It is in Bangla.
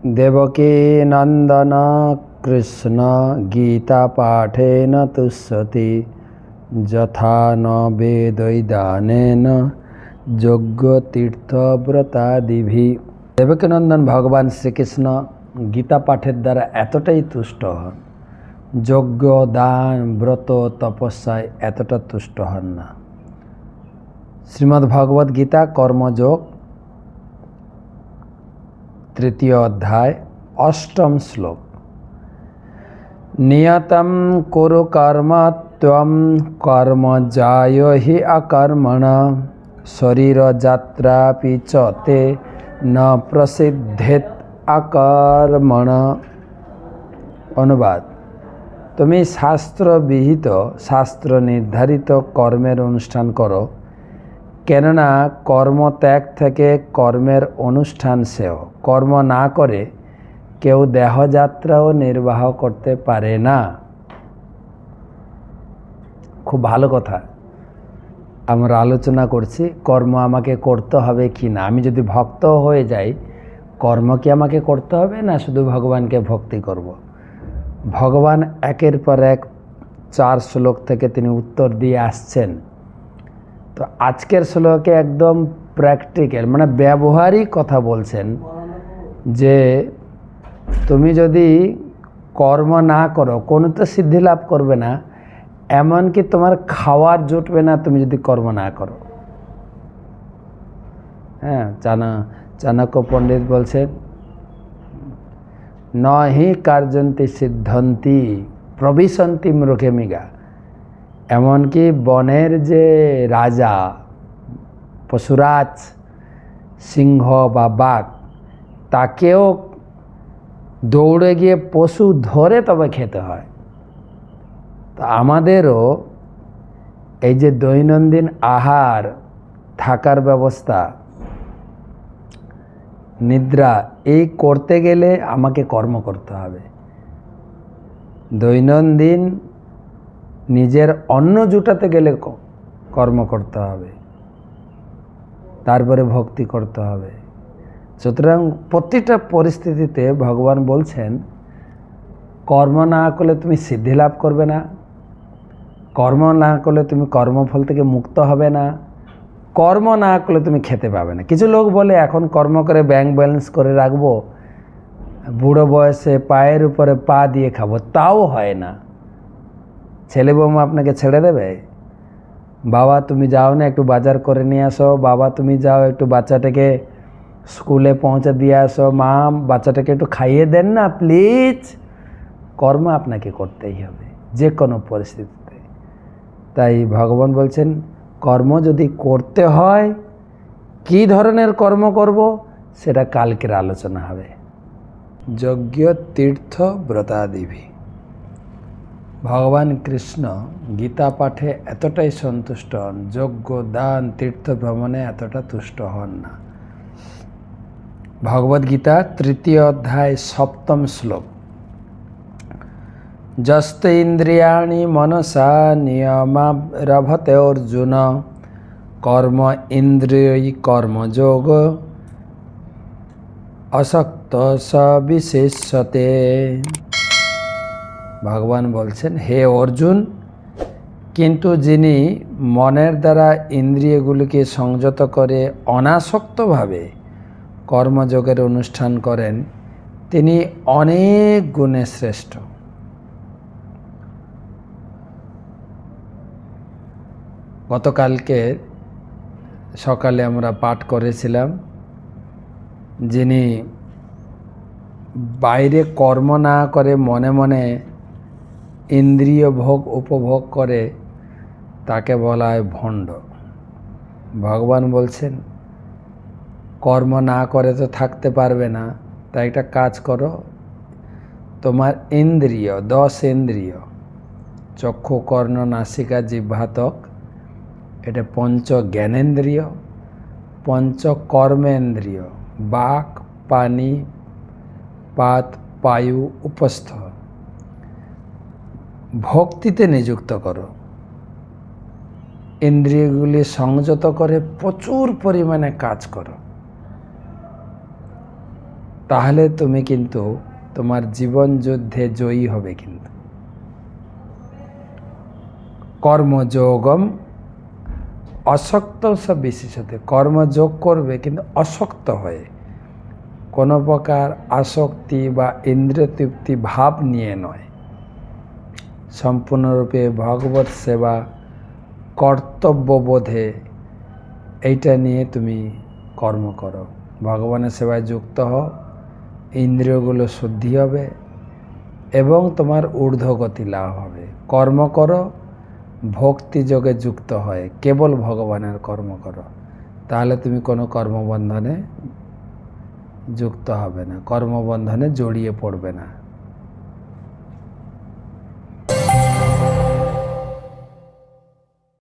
দেবকী নন্দন কৃষ্ণ গীতা পাঠেন তুষ্যতি, যথা ন বেদৈদানেন যজ্ঞ তীর্থব্রতাদিভি। দেবকীনন্দন ভগবান শ্রীকৃষ্ণ গীতা পাঠের দ্বারা এতটাই তুষ্ট হন যজ্ঞ দান, ব্রত, তপস্যায় এতটা তুষ্ট হন না। শ্রীমদ্ ভগবদ গীতা কর্মযোগ তৃতীয় অধ্যায়, অষ্টম শ্লোক। নিয়তম কুরু কর্ম ত্বম কর্ম যায় হি অকর্মণ শরীর যাত্রাপি চ তে ন প্রসিদ্ধেত অকর্মণ অনুবাদ। তুমি শাস্ত্রবিহিত, শাস্ত্র নির্ধারিত কর্মের অনুষ্ঠান করো। কেননা কর্ম ত্যাগ থেকে কর্মের অনুষ্ঠান সেও। কর্ম না করে কেউ দেহযাত্রাও নির্বাহ করতে পারে না। খুব ভালো কথা। আমরা আলোচনা করছি, কর্ম আমাকে করতে হবে কি না? আমি যদি ভক্ত হয়ে যাই, কর্ম কি আমাকে করতে হবে না শুধু ভগবানকে ভক্তি করব। ভগবান একের পর এক চার শ্লোক থেকে তিনি উত্তর দিয়ে আসছেন। তো আজকের শ্লোকে একদম প্র্যাকটিক্যাল মানে ব্যবহারিক কথা বলছেন যে তুমি যদি কর্ম না করো, কোনো তো সিদ্ধি লাভ করবে না, এমনকি তোমার খাওয়ার জুটবে না তুমি যদি কর্ম না করো। হ্যাঁ চানা, চাণক্য পণ্ডিত বলছেন, নহি কার্যন্তি সিদ্ধন্তি, প্রবিশন্তি মৃগেমিগা। এমনকি বনের যে রাজা, পশুরাজ, সিংহ বা বাঘ, তাকেও দৌড়ে গিয়ে পশু ধরে তবে খেতে হয়। তো আমাদেরও এই যে দৈনন্দিন আহার, থাকার ব্যবস্থা, নিদ্রা, এই করতে গেলে আমাকে কর্ম করতে হবে। দৈনন্দিন নিজের অন্ন জুটাতে গেলে কর্ম করতে হবে। তারপরে ভক্তি করতে হবে। সুতরাং প্রতিটা পরিস্থিতিতে ভগবান বলছেন, কর্ম না করলে তুমি সিদ্ধি লাভ করবে না। কর্ম না করলে তুমি কর্মফল থেকে মুক্ত হবে না। কর্ম না করলে তুমি খেতে পাবে না। কিছু লোক বলে, এখন কর্ম করে ব্যাংক ব্যালেন্স করে রাখব, বুড়ো বয়সে পায়ের উপরে পা দিয়ে খাব। তাও হয় না। ছেলে বৌমা আপনাকে ছেড়ে দেবে? বাবা, তুমি যাও না, একটু বাজার করে নিয়ে আসো। বাবা, তুমি যাও, একটু বাচ্চাটাকে স্কুলে পৌঁছে দিয়ে আসো। মা, বাচ্চাটাকে একটু খাইয়ে দেন না, প্লিজ। কর্ম আপনাকে করতেই হবে যে কোনো পরিস্থিতিতে। তাই ভগবান বলছেন, কর্ম যদি করতে হয়, কী ধরনের কর্ম করব? সেটা কালকের আলোচনা হবে। যজ্ঞ, তীর্থ, ব্রতাদিভি। ভগবান কৃষ্ণ গীতা পাঠে এতটাই সন্তুষ্ট হন, যজ্ঞ, দান, তীর্থ ভ্রমণে এতটা তুষ্ট হন না। ভগবদ্গীতা তৃতীয় অধ্যায়, সপ্তম শ্লোক। যস্ত ইন্দ্রিয়াণি মনসা নিয়মারভতে অর্জুন, কর্ম ইন্দ্রিয় কর্মযোগ অসক্ত স বিশেষতে ভগবান বলছেন, হে অর্জুন, কিন্তু যিনি মনের দ্বারা ইন্দ্রিয়গুলিকে সংযত করে অনাসক্তভাবে কর্মযোগের অনুষ্ঠান করেন, তিনি অনেক গুণে শ্রেষ্ঠ। গতকালকে সকালে আমরা পাঠ করেছিলাম, যিনি বাইরে কর্ম না করে মনে মনে ইন্দ্রিয় ভোগ উপভোগ করে, তাকে বলা হয় ভণ্ড। ভগবান বলছেন, কর্ম না করে তো থাকতে পারবে না, তাই একটা কাজ করো। তোমার ইন্দ্রিয়, দশ ইন্দ্রিয়, চক্ষু, কর্ণ, নাসিকা, জিহ্বাতক, এটা পঞ্চ জ্ঞানেন্দ্রিয়, পঞ্চ কর্মেন্দ্রিয়, বাক, পানি, পাত পায়ু উপস্থ ভক্তিতে নিযুক্ত করো। ইন্দ্রিয়গুলি সংযত করে প্রচুর পরিমাণে কাজ করো। তাহলে তুমি কিন্তু তোমার জীবন যুদ্ধে জয়ী হবে কিন্তু। কর্মযোগম অশক্ত সব বিশেষত। কর্মযোগ করবে কিন্তু অশক্ত হয়ে। কোনো প্রকার আসক্তি বা ইন্দ্রিয় তৃপ্তি ভাব নিয়ে নয়। সম্পূর্ণরূপে ভগবত সেবা, কর্তব্যবোধে এইটা নিয়ে তুমি কর্ম করো। ভগবানের সেবায় যুক্ত হও, ইন্দ্রিয়গুলো শুদ্ধি হবে এবং তোমার ঊর্ধ্বগতি লাভ হবে। কর্ম করো ভক্তিযোগে যুক্ত হয় কেবল ভগবানের কর্ম করো। তাহলে তুমি কোনো কর্মবন্ধনে যুক্ত হবে না, কর্মবন্ধনে জড়িয়ে পড়বে না।